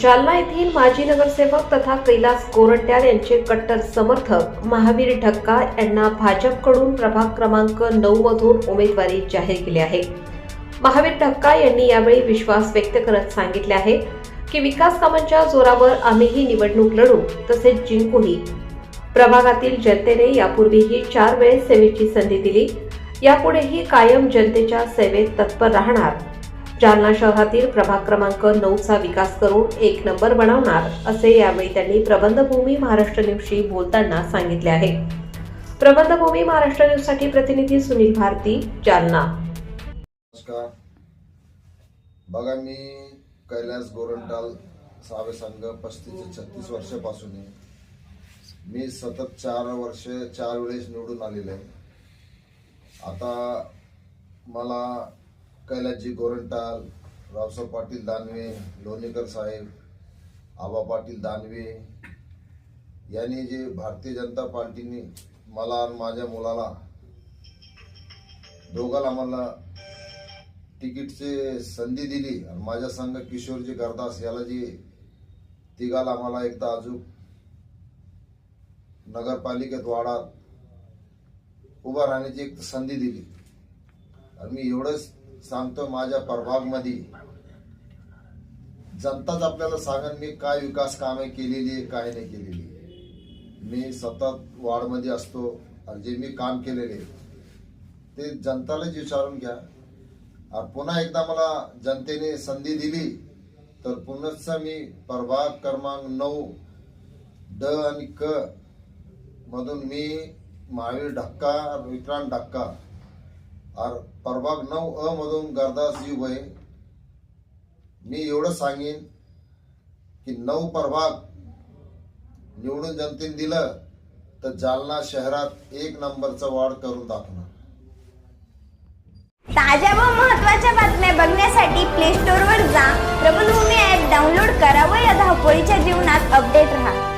जालना येथील माजी नगरसेवक तथा कैलास गोरंट्याल यांचे कट्टर समर्थक महावीर ढक्का यांना भाजपकडून प्रभाग क्रमांक नऊ मधून उमेदवारी जाहीर केली आहे. महावीर ढक्का यांनी यावेळी विश्वास व्यक्त करत सांगितले आहे की विकास कामांच्या जोरावर आम्हीही निवडणूक लढू तसेच जिंकूही. प्रभागातील जनतेने यापूर्वीही चार वेळेस सेवेची संधी दिली. यापुढेही कायम जनतेच्या सेवेत तत्पर राहणार. जालना शहरातील प्रभाग क्रमांक नऊचा विकास करून एक नंबर बनवणार असे यावेळी त्यांनी प्रबंधभूमी महाराष्ट्र न्यूजशी बोलताना सांगितले आहे. प्रबंधभूमी महाराष्ट्र न्यूजसाठी प्रतिनिधी सुनील भारती जालना. नमस्कार. बघा मी कैलास गोरंटाल सहावे संघ पस्तीस ते छत्तीस वर्षापासून आहे मी सतत चार वर्ष चार वेळेस निवडून आलेलो आहे. आता मला कैलासजी गोरंटाल रावसाहेब पाटील दानवे लोणीकर साहेब आबा पाटील दानवे यांनी जे भारतीय जनता पार्टीने मला आणि माझ्या मुलाला दोघाला मला तिकीटचे संधी दिली आणि माझ्या संघ किशोरजी करदास याला जी तिघाला आम्हाला एकदा अजून नगरपालिकेत वाडात उभा राहण्याची एक संधी दिली. आणि मी एवढंच सांगतो माझ्या प्रभागमध्ये. जनताच आपल्याला सांगन मी काय विकास कामे केलेली आहे काय नाही केलेली मी सतत वार्डमध्ये असतो आणि जे मी काम केलेले ते जनतालाच विचारून घ्या. आणि पुन्हा एकदा मला जनतेने संधी दिली तर पुनश्च मी प्रभाग क्रमांक नऊ ड आणि क मधून मी महावीर ढक्का विक्रांत ढक्का प्रभाग नऊ अ मधून गरदासजी युभय मी एवढं सांगेन की नऊ प्रभाग निवडून जनतेने दिलं तर जालना शहरात एक नंबरचा वाढ करून दाखवणार. ताज्या व महत्त्वाच्या बातम्या बघण्यासाठी प्ले स्टोअरवर जा. प्रबलभूमी ऍप डाउनलोड करा व या धावपळीच्या जीवनात अपडेट राहा.